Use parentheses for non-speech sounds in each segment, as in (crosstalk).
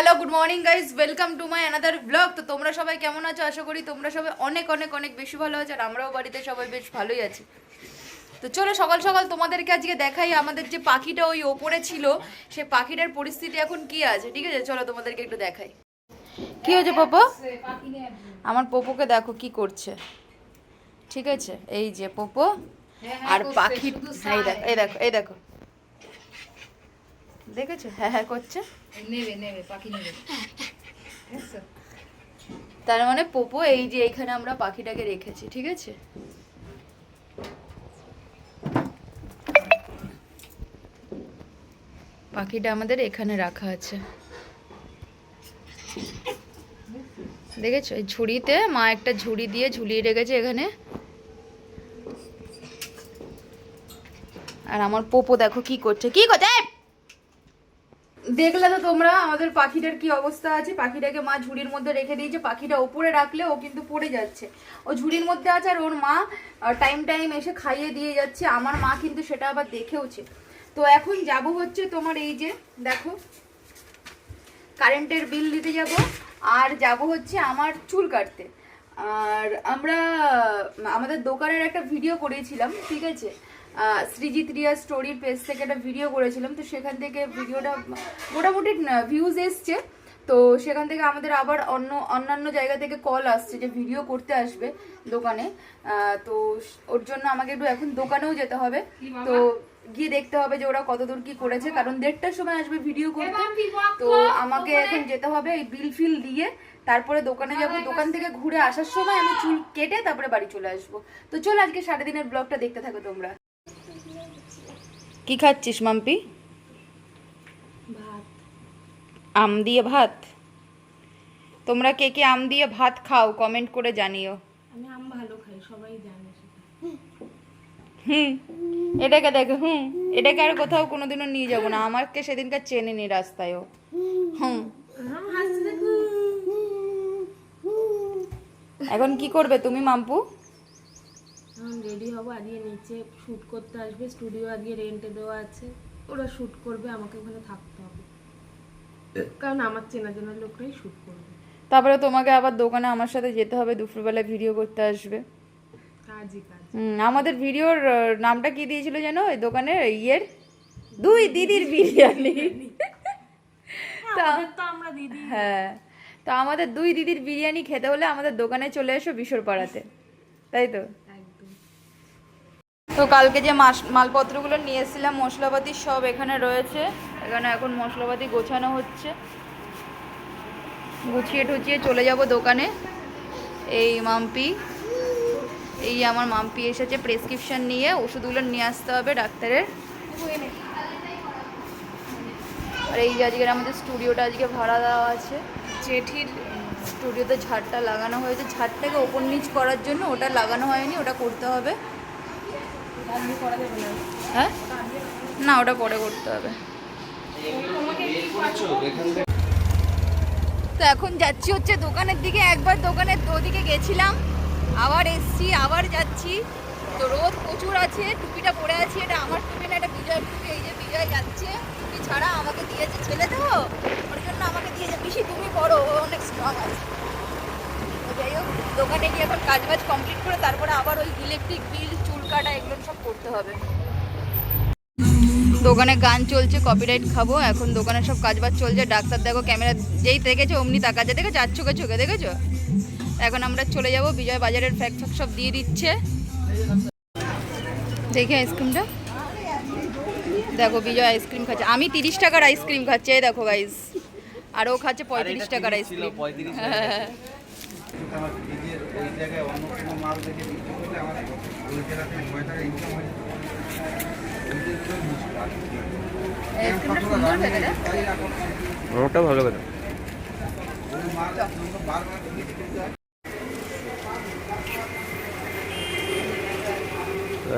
Hello good morning guys welcome to my another blog তো তোমরা সবাই কেমন আছো? আশা করি তোমরা সবাই অনেক অনেক অনেক বেশি ভালো আছো আর আমরাও বাড়িতে সবাই বেশ ভালোই আছি। তো চলো সকাল সকাল তোমাদেরকে আজকে দেখাই আমাদের যে পাখিটা ওই ওপরে ছিল। সে পাখিটার পরিস্থিতি এখন কি আছে? ঠিক আছে? চলো তোমাদেরকে একটু দেখাই। কি হয়েছে পোপো? আমার পপোকে দেখো কি করছে। ঠিক আছে? এই যে পোপো আর পাখি এই দেখো এই দেখো এই দেখো। দেখেছ? হ্যাঁ হ্যাঁ করছে। নেবে নেবে পাখি নেবে? তার মানে পোপো এই যে এখানে আমরা পাখিটাকে রেখেছি ঠিক আছে? পাখিটা আমাদের এখানে রাখা আছে। দেখেছ? এই ঝুড়িতে মা একটা ঝুড়ি দিয়ে ঝুলিয়ে রেখেছে এখানে। আর আমার পোপো দেখো কি করছে। কি করছে! দেখলে তো তোমরা আমাদের পাখিটার কি অবস্থা আছে? পাখিটাকে মা ঝুড়ির মধ্যে রেখে দিয়েছে, পাখিটা ওপরে রাখলে ও কিন্তু পড়ে যাচ্ছে। ও ঝুড়ির মধ্যে আছে আর ওর মা টাইম টাইম এসে খাইয়ে দিয়ে যাচ্ছে। আমার মা কিন্তু সেটা আবার দেখেওছে। তো এখন যাব হচ্ছে তোমার এই যে, দেখো কারেন্টের বিল দিতে যাব। আর যাব হচ্ছে আমার চুল কাটতে। আর আমরা, আমাদের দোকানের একটা ভিডিও করেছিলাম, ঠিক আছে? সৃজিত রিয়া স্টোরির পেজ থেকে একটা ভিডিও করেছিলাম তো সেখান থেকে ভিডিওটা মোটামুটি ভিউজ এসছে। তো সেখান থেকে আমাদের আবার অন্য অন্যান্য জায়গা থেকে কল আসছে যে ভিডিও করতে আসবে দোকানে। তো ওর জন্য আমাকে একটু এখন দোকানেও যেতে হবে। তো গিয়ে দেখতে হবে যে ওরা কতদূর কি করেছে কারণ দেড়টার সময় আসবে ভিডিও করতে। তো আমাকে এখন যেতে হবে এই বিল ফিল দিয়ে। তারপরে দোকানে যাব। দোকান থেকে ঘুরে আসার সময় আমি চুল কেটে তারপরে বাড়ি চলে আসব। তো চলো আজকে সাড়ে দিনের ব্লগটা দেখতে থাকো তোমরা। কি খাচ্ছিস মাম্পি? ভাত। আম দিয়ে ভাত? তোমরা কে কে আম দিয়ে ভাত খাও কমেন্ট করে জানিও। আমি আম ভালো খাই সবাই জানে হুম এটাকে দেখো হুম এটাকে আর কোথাও কোনোদিনও নিয়ে যাব না। আমাকে সেদিনকার চেনেনি রাস্তায়ও হুম। এখন কি করবে তুমি মাম্পু? এখন রেডি হব আজকে নিচে শ্যুট করতে আসবে স্টুডিও আজকে রেন্টে দেওয়া আছে। ওরা শ্যুট করবে আমাকে ওখানে থাকতে হবে। কারণ আমার চেনা জানা লোকরাই শ্যুট করবে। তারপরে তোমাকে আবার দোকানে আমার সাথে যেতে হবে দুপুরবেলা ভিডিও করতে আসবে। কাজই কাজ হুম, আমাদের ভিডিওর নামটা কি দিয়েছিল যেন ওই দোকানের ইয়ের? দুই দিদির বিরিয়ানি। তা তো আমরা হ্যাঁ তো আমাদের দুই দিদির বিরিয়ানি খেতে হলে আমাদের দোকানে চলে এসো বিশোর পাড়াতে তাই তো? তো কালকে যে মাস মালপত্রগুলো নিয়ে এসেছিলাম মশলাপাতি সব এখানে রয়েছে। এখানে এখন মশলাপাতি গোছানো হচ্ছে। গুছিয়ে টুচিয়ে চলে যাব দোকানে। এই মাম্পি, এই আমার মাম্পি এসেছে প্রেসক্রিপশন নিয়ে। ওষুধগুলো নিয়ে আসতে হবে ডাক্তারের। আর এই আজকের আমাদের স্টুডিওটা আজকে ভাড়া দেওয়া আছে। জেঠির স্টুডিওতে ঝাড়টা লাগানো হয়েছে। ঝাড়টাকে ওপর নিচ করার জন্য ওটা লাগানো হয়নি, ওটা করতে হবে। হ্যাঁ? না, ওটা পরে করতে হবে। তো এখন যাচ্ছি হচ্ছে দোকানের দিকে, একবার দোকানের ওদিকে গেছিলাম, আবার এসছি, আবার যাচ্ছি। তো রোদ প্রচুর আছে, টুপিটা পরে আছি, এটা আমার টুপি না, এটা বিজয়ের টুপি, এই যে বিজয় যাচ্ছে, টুপি ছাড়া আমাকে দিয়েছে ছেলে তো, ওর জন্য আমাকে দিয়েছে বেশি তুমি বড় ও অনেক স্ট্রং আছে। তো যাই হোক, দোকানে গিয়ে এখন কাজ বাজ কমপ্লিট করে, তারপরে আবার ওই ইলেকট্রিক বিল চুল কাটা এগুলো সব করতে হবে। দোকানে গান চলছে কপিরাইট খাব এখন দোকানে সব কাজবাজ চলছে ডাক্তার দেখো ক্যামেরা যেই দেখেছ অমনি তাকাচ্ছে দেখেছ? আর চোখে চোখে দেখেছ? এখন আমরা চলে যাব বিজয় বাজারের ফ্যাক ফ্যাক সব দিয়ে দিচ্ছে। দেখি আইসক্রিমটা দেখো বিজয় আইসক্রিম খাচ্ছে। আমি তিরিশ টাকার আইসক্রিম খাচ্ছি এই দেখো গাইস আর ও খাচ্ছে পঁয়ত্রিশ টাকার আইসক্রিম (laughs) হ্যাঁ আমার নিজের ওই জায়গায় অন্য কোনো মাল দেখে। বিক্রি করলে আমার ওই জায়গাতে ছয় টাকা ইনকাম আইসক্রিমটা সুন্দর খেতে রে ওটা ভালো কথা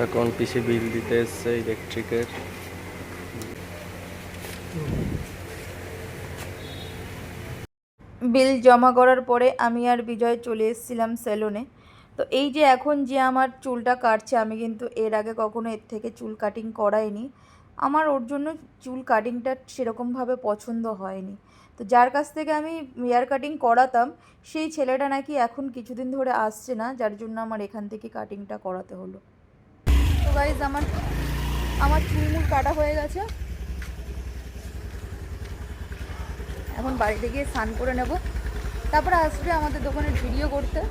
এখন পিসি বিল দিতে এসছে ইলেকট্রিকের বিল জমা করার পরে আমি আর বিজয় চলে এসেছিলাম সেলুনে তো এই যে এখন যে আমার চুলটা কাটছে, আমি কিন্তু এর আগে কখনো এর থেকে চুল কাটিং করাইনি। আমার ওর জন্য চুল কাটিংটা সেরকমভাবে পছন্দ হয়নি। তো যার কাছ থেকে আমি হেয়ার কাটিং করাতাম, সেই ছেলেটা নাকি এখন কিছুদিন ধরে আসছে না, যার জন্য আমার এখান থেকে কাটিংটা করাতে হলো। তো গাইজ আমার আমার চুলমুল কাটা হয়ে গেছে। এখন বাড়িতে গিয়ে স্নান করে নেব। তারপরে আসবে আমাদের দোকানের ভিডিও করতে।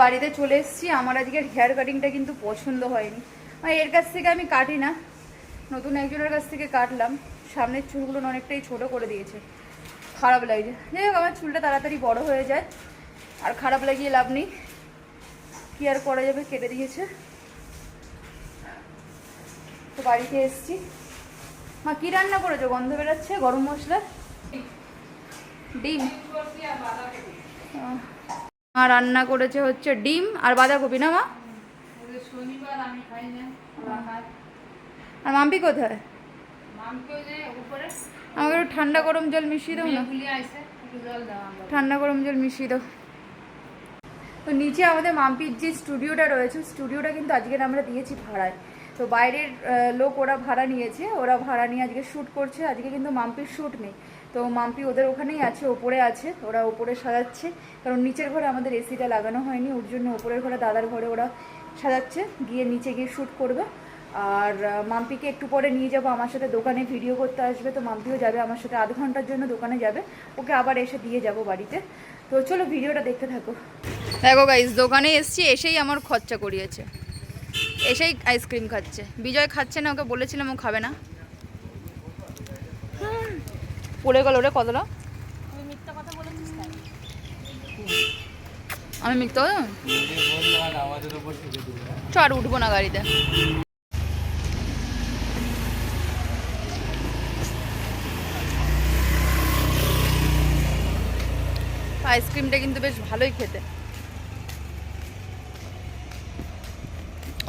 বাড়িতে চলে এসেছি। আমার আজকের হেয়ার কাটিংটা কিন্তু পছন্দ হয়নি। মানে এর কাছ থেকে আমি কাটি না। নতুন একজনের কাছ থেকে কাটলাম। সামনের চুলগুলো অনেকটাই ছোট করে দিয়েছে। খারাপ লাগছে। যাই হোক, আমার চুলটা তাড়াতাড়ি বড় হয়ে যায়। আর খারাপ লাগিয়ে লাভ নেই। কি আর করা যাবে? কেটে দিয়েছে। তো বাড়িতে এসেছি। মা কি রান্না করেছ? গন্ধ বেরোচ্ছে গরম মশলা? ডিম। মা রান্না করেছে হচ্ছে ডিম আর বাঁধাকপি না মা? আর মাম্পি কোথায়? আমাকে একটু ঠান্ডা গরম জল মিশিয়ে দাও না। ঠান্ডা গরম জল মিশিয়ে দাও। তো নিচে আমাদের মাম্পির যে স্টুডিওটা রয়েছে স্টুডিওটা কিন্তু আজকের আমরা দিয়েছি ভাড়ায়। তো বাইরের লোক ওরা ভাড়া নিয়েছে, ওরা ভাড়া নিয়ে আজকে শ্যুট করছে, আজকে কিন্তু মাম্পির শ্যুট নেই। তো মাম্পি ওদের ওখানেই আছে, ওপরে আছে, ওরা ওপরে সাজাচ্ছে, কারণ নিচের ঘরে আমাদের এসিটা লাগানো হয়নি, ওর জন্য ওপরের ঘরে দাদার ঘরে ওরা সাজাচ্ছে, গিয়ে নিচে গিয়ে শ্যুট করবে। আর মাম্পিকে একটু পরে নিয়ে যাব, আমার সাথে দোকানে ভিডিও করতে আসবে, তো মাম্পিও যাবে আমার সাথে আধ ঘণ্টার জন্য দোকানে যাবে, ওকে আবার এসে দিয়ে যাব বাড়িতে। তো চলো ভিডিওটা দেখতে থাকো। দেখো গাইস দোকানে এসছি, এসেই আমার খরচা করিয়েছে। এসেই আইসক্রিম খাচ্ছে। বিজয় খাচ্ছে না, ওকে বলেছিলাম ও খাবে না। পড়ে গেল রে কতটা আমি মিথ্যা কথা? চ আর উঠবো না গাড়িতে। আইসক্রিমটা কিন্তু বেশ ভালোই খেতে।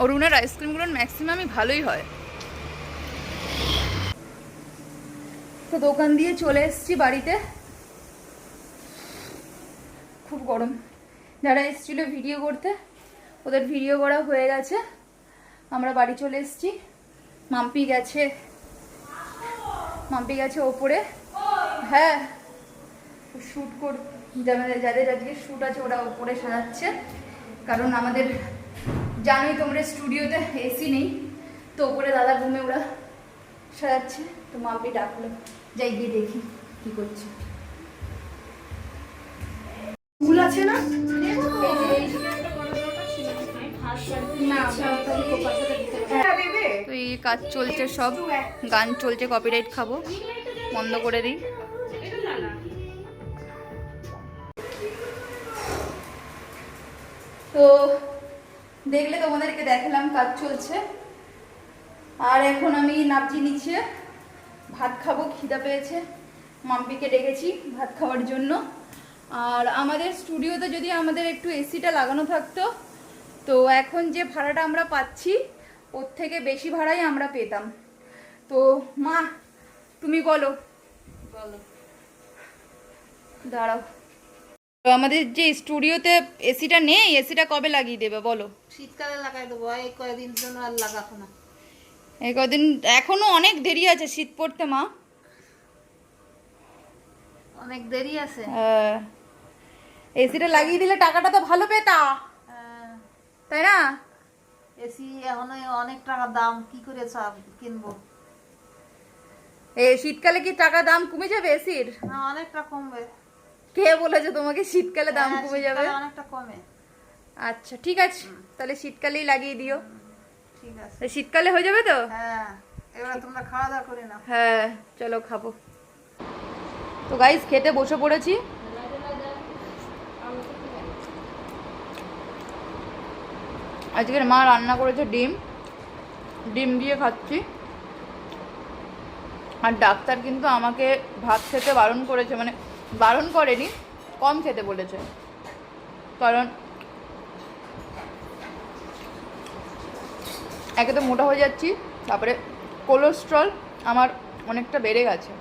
অরুণের আইসক্রিমগুলোর ম্যাক্সিমামই ভালোই হয়। তো দোকান দিয়ে চলে এসেছি বাড়িতে। খুব গরম। যারা এসেছিল ভিডিও করতে, ওদের ভিডিও করা হয়ে গেছে। আমরা বাড়ি চলে এসেছি। মাম্পি গেছে। মাম্পি গেছে ওপরে। হ্যাঁ শ্যুট কর যাদের যাদের আজকে শ্যুট আছে, ওরা ওপরে সাজাচ্ছে। কারণ আমাদের জানোই তোমরা স্টুডিওতে এসি নেই তো ওপরে দাদা রুমে ওরা সাজাচ্ছে তো মাম্পি ডাকলো যাই গিয়ে দেখি কি করছে। ফুল আছে না? তো এই কাজ চলছে সব গান চলছে কপিরাইট খাব বন্ধ করে দিই। তো দেখলে তোমাদেরকে দেখালাম কাজ চলছে। আর এখন আমি নাবজি নিচে ভাত খাব খিদা পেয়েছে। মাম্পিকে ডেকেছি ভাত খাওয়ার জন্য। আর আমাদের স্টুডিওতে যদি আমাদের একটু এসিটা লাগানো থাকতো তো এখন যে ভাড়াটা আমরা পাচ্ছি ওর থেকে বেশি ভাড়াই আমরা পেতাম। তো মা তুমি বলো। বলো। দাঁড়াও। তো আমাদের যে স্টুডিওতে এসিটা নেই এসিটা কবে লাগিয়ে দেবে বলো? শীতকালে লাগাই দেবো এই কয়েকদিন জন্য আর লাগাবো না। এই কদিন এখনও অনেক দেরি আছে শীত পড়তে মা। অনেক দেরি আছে। এসিটা লাগিয়ে দিলে টাকাটা তো ভালো পেতা। তাই না? এসি এখন অনেক টাকা দাম কি করে সব কিনবো? এই শীতকালে কি টাকা দাম কমে যাবে এসির? না অনেকটা কমবে। কে বলেছে তোমাকে শীতকালে দাম হ্যাঁ, কমে যাবে? অনেকটা কমে। আচ্ছা ঠিক আছে। তাহলে শীতকালেই লাগিয়ে দিও। ঠিক আছে। শীতকালে হয়ে যাবে তো? হ্যাঁ এবার তোমরা খাওয়া দাওয়া করে নাও। হ্যাঁ চলো খাব। তো গাইস খেতে বসে পড়েছি। আজকের মা রান্না করেছে ডিম। ডিম দিয়ে খাচ্ছি। আর ডাক্তার কিন্তু আমাকে ভাত খেতে বারণ করেছে মানে বারণ করেনি, কম খেতে বলেছে। কারণ একে তো মোটা হয়ে যাচ্ছি, তারপরে কোলেস্ট্রল আমার অনেকটা বেড়ে গেছে।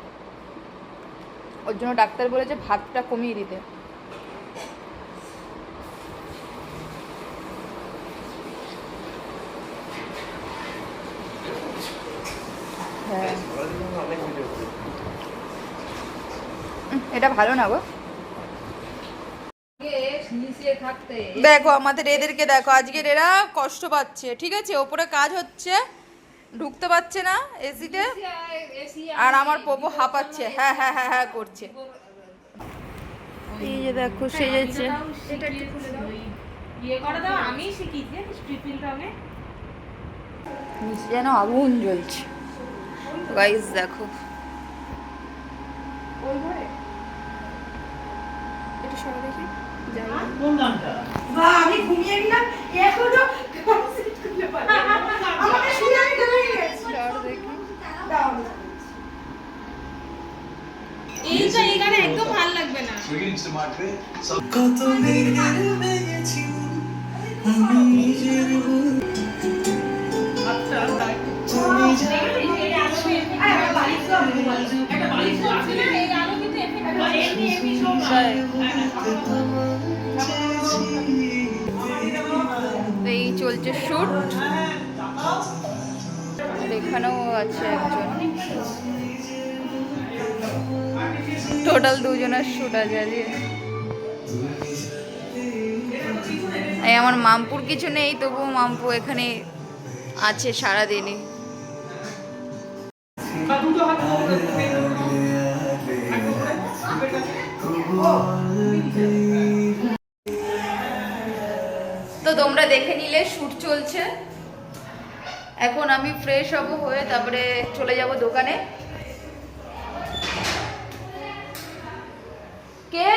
ওর জন্য ডাক্তার বলেছে ভাতটা কমিয়ে দিতে। এটা ভালো না গো। দেখো আমাদের এদেরকে দেখো আজকের এরা কষ্ট পাচ্ছে ঠিক আছে? ওপরে কাজ হচ্ছে ঢুকতে পারছে না এসিতে আর আমার পপো হাঁপাচ্ছে হ্যাঁ হ্যাঁ হ্যাঁ হ্যাঁ করছে। এই যে দেখো সেজেছে ইয়ে নিচে যেন আগুন জ্বলছে। গাইস দেখো। সবাই দেখি। যাই। আমি ঘুমিয়ে গেলাম। এখনও কনসেপ্ট খুলে পারি আমাকে শুনে আমি ঘুমিয়ে গেছি। সর দেখি। দাও। এইটা এই গানে একদম ভালো লাগবে না। কত মেঘের বেগেছি আমি নিজের মন। তুমি জানো তো এই চলছে শুট এখানেও আছে একজন। টোটাল দুজনের শুট আছে আজকে। এই আমার মামপুর কিছু নেই, তবুও মামপু এখানে আছে সারাদিনই। তো তোমরা দেখে নিলে, শ্যুট চলছে। এখন আমি ফ্রেশ হব হয়ে তারপরে চলে যাব দোকানে। কে?